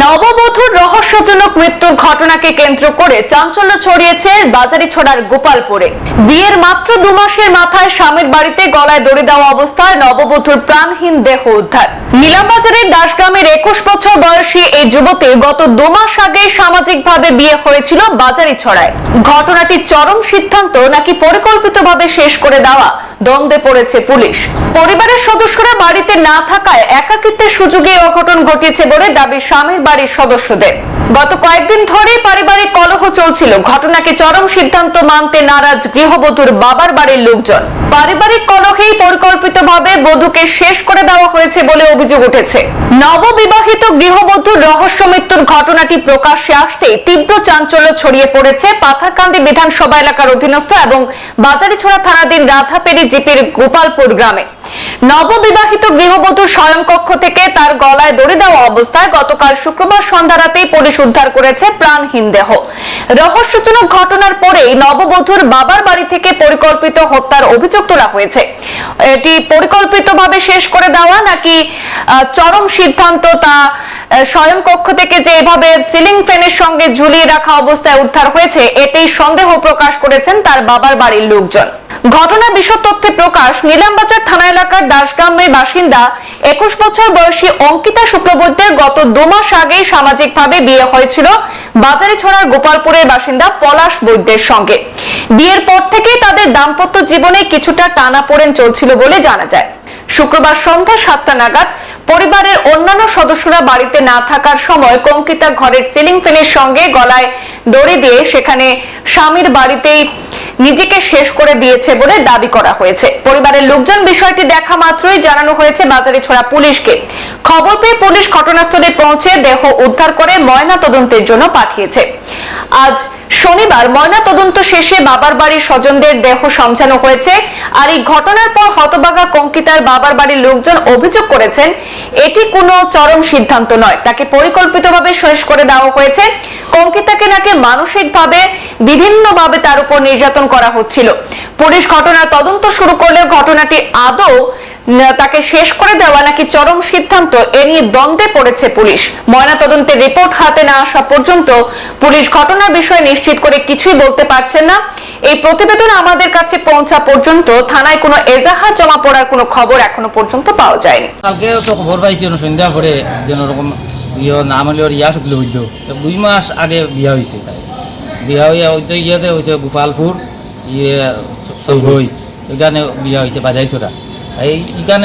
নববধূর রহস্যজনক মৃত্যুর ঘটনাকে কেন্দ্র করে চাঞ্চল্য ছড়িয়েছে বাজারি ছড়ার গোপালপুরে। বিয়ের মাত্র দু মাসের মাথায় স্বামীর বাড়িতে গলায় দড়ি দেওয়া অবস্থায় নববধূর প্রাণহীন দেহ উদ্ধার। নীলামবাজারের দাসগ্রামের একুশ বছর বয়সী এই যুবতী গত দু মাস আগে সামাজিকভাবে বিয়ে হয়েছিল বাজারি ছড়ায় ঘটনাটি চরম সিদ্ধান্ত নাকি পরিকল্পিতভাবে শেষ করে দেওয়া দ্বন্দ্বে পড়েছে পুলিশ। পরিবারের সদস্যরা বাড়িতে না থাকায় একাকিত্বের সুযোগে অঘটন ঘটিয়েছে বলে দাবি স্বামীর বাড়ির সদস্যদের। গত কয়েকদিন ধরেই পারিবারিক কলহ চলছিল। ঘটনাকে চরম সিদ্ধান্ত মানতে নারাজ গৃহবধূর বাবার বাড়ির লোকজন। পারিবারিক কলহেই পরিকল্পিতভাবে বধূকে শেষ করে দেওয়া হয়েছে বলে অভিযোগ উঠেছে। নববিবাহিত গৃহবধূর রহস্য মৃত্যুর ঘটনাটি প্রকাশ্যে আসতেই তীব্র চাঞ্চল্য ছড়িয়ে পড়েছে পাথারকান্দি বিধানসভা এলাকার অধীনস্থ এবং বাজারিছড়া থানাধীন রাধাপেরি জিপির গোপালপুর গ্রামে। নববিবাহিত গৃহবধূর শয়নকক্ষ থেকে তার গলায় দড়ি দেওয়া অবস্থায় গতকাল শুক্রবার সন্ধ্যা রাতেই পুলিশ উদ্ধার করেছে প্রাণহীন দেহ। রহস্যজনক ঘটনার পরেই নববধূর বাবার বাড়ি থেকে পরিকল্পিত হত্যার অভিযোগ তোলা হয়েছে। এটি পরিকল্পিতভাবে শেষ করে দেওয়া নাকি চরম সিদ্ধান্ত তা আহ, শয়নকক্ষ থেকে যে এভাবে সিলিং ফ্যানের সঙ্গে ঝুলিয়ে রাখা অবস্থায় উদ্ধার হয়েছে এতেই সন্দেহ প্রকাশ করেছেন তার বাবার বাড়ির লোকজন। ঘটনা বিশদ তথ্যে প্রকাশ, নীলামবাজার থানা এলাকার দাসগ্রামের বাসিন্দা, একুশ বছর বয়সী অঙ্কিতা শুক্লবৈদ্যের গত দু মাস আগেই সামাজিকভাবে বিয়ে হয়েছিল বাজারে ছড়ার গোপালপুরের বাসিন্দা পলাশ বৈদ্যের সঙ্গে। বিয়ের পর থেকেই তাদের দাম্পত্য জীবনে কিছুটা টানাপোড়েন চলছিল বলে জানা যায়। শুক্রবার সন্ধ্যা সাতটা নাগাদ পরিবারের অন্যান্য সদস্যরা বাড়িতে না থাকার সময় কঙ্কিতা ঘরের সিলিং ফ্যানের সঙ্গে গলায় দড়ি দিয়ে সেখানে স্বামীর বাড়িতেই নিজেকে শেষ করে দিয়েছে বলে দাবি করা হয়েছে। পরিবারের লোকজন বিষয়টি দেখা মাত্রই জানানো হয়েছে বাজারে ছড়া পুলিশকে। খবর পেয়ে পুলিশ ঘটনাস্থলে পৌঁছে দেহ উদ্ধার করে ময়না তদন্তের জন্য পাঠিয়েছে। আজ শনিবার ময়না তদন্ত শেষে বাবার বাড়ির স্বজনদের দেহ সমঝানো হয়েছে। আর এই ঘটনার পর হতবাগা কঙ্কিতার বাবার বাড়ির লোকজন অভিযোগ করেছেন, এটি কোনো চরম সিদ্ধান্ত নয়। তাকে পরিকল্পিতভাবে শেষ করে দেওয়া হয়েছে। কঙ্কিতাকে নাকি মানসিকভাবে বিভিন্নভাবে তার উপর নির্যাতন করা হচ্ছিল। পুলিশ ঘটনার তদন্ত শুরু করলেও ঘটনাটি আদৌ তাকে শেষ করে দেওয়া নাকি চরম সিদ্ধান্ত, এ নিয়ে দ্বন্দ্বে পড়েছে পুলিশ। ময়না তদন্তের রিপোর্ট হাতে না আসা পর্যন্ত পুলিশ ঘটনার বিষয়ে নিশ্চিত করে কিছুই বলতে পারছেন না। এই প্রতিবেদন আমাদের কাছে পৌঁছা পর্যন্ত থানায় কোনো এজাহার জমা পড়ার কোনো খবর এখনও পর্যন্ত পাওয়া যায়নি। কালকে তো খবর পাইছি সন্ধ্যা করে যেন ওরকম বিয়ে নাম হলে ওর ইয়া শুক্ল হইতো দুই মাস আগে বিয়া হয়েছে তাই। বিয়া হইয়া হইতে ইয়েতে হইতে গোপালপুর ইয়ে সৌরই ওইখানে বিয়া হয়েছে বাজাইছরা এই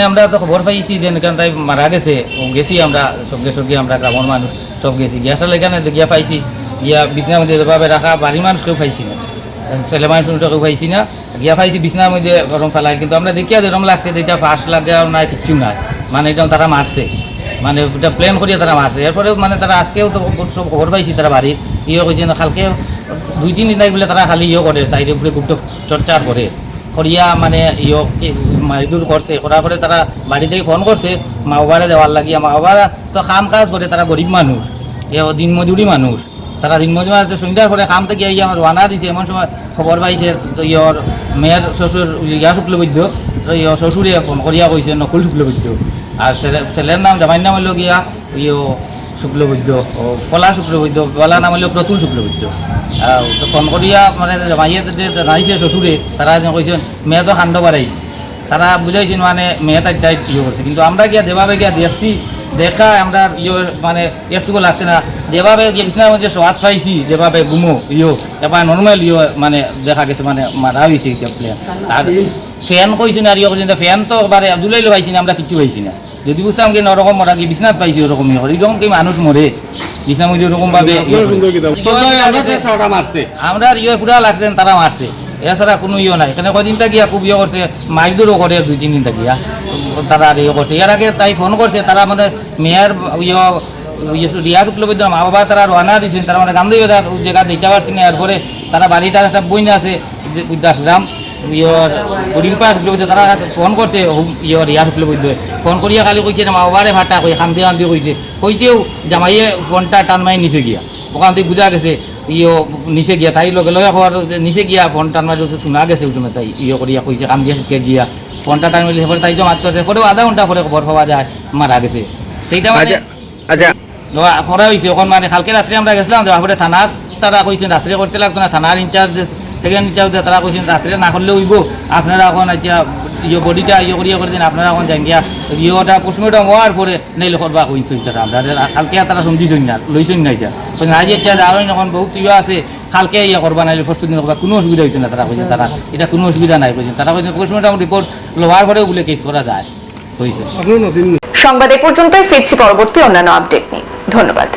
আমরা তো খবর পাইছি যে এখানে তাই মারা গেছে। গেছি আমরা, সঙ্গে সঙ্গে আমরা গ্রামের মানুষ সব গেছি। গিয়াটাল এখানে গিয়া পাইছি, গিয়া বিছনার মধ্যে যেভাবে রাখা, বাড়ির মানুষ কেউ পাইছি না। ছেলে মানুষ কেউ পাইছি না। গিয়া পাইছি বিছনার মধ্যে গরম ফেলাই কিন্তু আমরা দেখিয়া যেরকম লাগছে যে এটা ফার্স্ট লাগে নাই, কিচ্ছু নাই। মানে এটা তারা মারছে। মানে এটা প্ল্যান করিয়া তারা মারছে। এরপরে মানে তারা আজকেও তো সব খবর পাইছি তারা বাড়ির। ইয়ে কইছে না কালকে দুই, তিন দিন বলে তারা খালি ইয়ে করে তাইরে উপরে গুপ্ত চর্চা করে। করিয়া মানে ইয়ে মারিদুর করছে। করার পরে তারা বাড়ি থেকে ফোন করছে মা বাবারে দেওয়ার লাগিয়া মা তো কাম কাজ করে তারা গরিব মানুষ এ দিনমজুরি মানুষ তারা দিনমজুরি মানুষ সন্ধ্যার পরে কাম থেকে ইয়ে আমার রানা দিছে, এমন সময় খবর পাইছে, তো ইয়র মেয়ের শ্বশুর ইয়া শুক্লবৈদ্য, তো ইয় শ্বশুরে ফোন করিয়া কইছে নকুল শুক্লবৈদ্য। আর ছেলে ছেলের নাম জামাইর নাম হইল গিয়া ইয়ে শুক্লবৈদ্য ফলা শুক্লবৈদ্য ফলা নাম হইল প্রতুল শুক্লবৈদ্য। তো ফোন মানে জামাইয়ে যে শ্বশুরে তারা যেন কইছেন মেয়ে তো কাণ্ড বাড়াই তারা বুঝাইছেন মানে মেয়ে তার দায়িত্ব ইয়ে করছে কিন্তু আমরা গিয়া যেভাবে গিয়া দেখছি, দেখা আমরা ইয়ে মানে একটুকু লাগছে না। যেভাবে গিয়ে বিছনার মধ্যে স্বাদ পাইছি যেভাবে ঘুমো ইয়ে। এবার নর্মাল ইয়ে মানে দেখা গেছে মানে মারা হয়েছে আর ফ্যান কইছি না আর ইয়ে করছি ফ্যান তো এবারে জুলাইলে পাইছি না, আমরা কিছু পাইছি না। যদি বুঝতাম কি ওরকম মরা কি বিছনাত পাইছি ওরকম ইয়ে করে এরকম কি মানুষ মরে বিছনার মধ্যে ওরকম ভাবে। আমরা ইয়ে পুরা লাগছেন তারা মারছে এছাড়া কোনো ইয়ে নাই। এখানে কদিনটা গিয়া খুব ইয়ে করছে মাইদুরও করে দুই তিন দিনটা গিয়া। তারা আর ইয়ে করছে এর আগে তাই ফোন করছে তারা মানে মেয়ের ইয়ে রিয়া শুক্লবৈদ্য মা বাবা তারা রানা দিয়েছেন তারা মানে গান্ধী জায়গা দিতে পারছি না এরপরে তারা বাড়িটার একটা বই না আছে দাসগ্রাম ইয়র তারা ফোন ইয়র ফোন করিয়া খালি কইছে মা বাবারে ভাটা কই খান্দি খান্দি কইছে। কইতেও জামাইয়ে ফোনটা টান নিচে গিয়া। ওখান থেকে বুঝা গেছে ইয়ে নিচে গিয়া। তাই লগে লগে হওয়ার নিচে গিয়া ফোন টান মারি শোনা গেছে তাই ইয়ে করিয়া কইছে কাম দিয়া শিখে গিয়া। ফোনটা টান মারি পরে তাই তো মাত্র পরেও আধা ঘণ্টা পরে খবর পাওয়া যায় মারা গেছে। সেইটা মানে আচ্ছা আচ্ছা। হয়েছে মানে কালকে রাত্রে আমরা গেছিলাম যাওয়ার পরে থানা তারা কইছেন রাত্রে করতে লাগতো না থানার ইনচার্জ সেকেন্ড ইনচার্জ তারা কইছেন রাত্রে না করলে হইব আপনারা এখন আচ্ছা ইয়ে বডিটা ইয়ে করিয়া করেছেন আপনারা এখন যান গিয়া ইয়েটা পোস্টমর্টম হওয়ার পরে নেইলে করবা কইছেন তারা আমরা কালকে তারা সমঝিছেন না লইছেন না এটা আজ এটা আরও এখন বহুত ইয়ে আছে কালকে ইয়ে করবা নাইলে পরশু দিন করবা কোনো অসুবিধা হইতো না তারা কইছেন তারা। এটা কোনো অসুবিধা নাই কইছেন তারা কইছেন পোস্টমর্টম রিপোর্ট লওয়ার পরেও বলে কেস করা যায় কইছে সংবাদ এ পর্যন্তই ফিরছি পরবর্তী অন্যান্য আপডেট নিয়ে। ধন্যবাদ।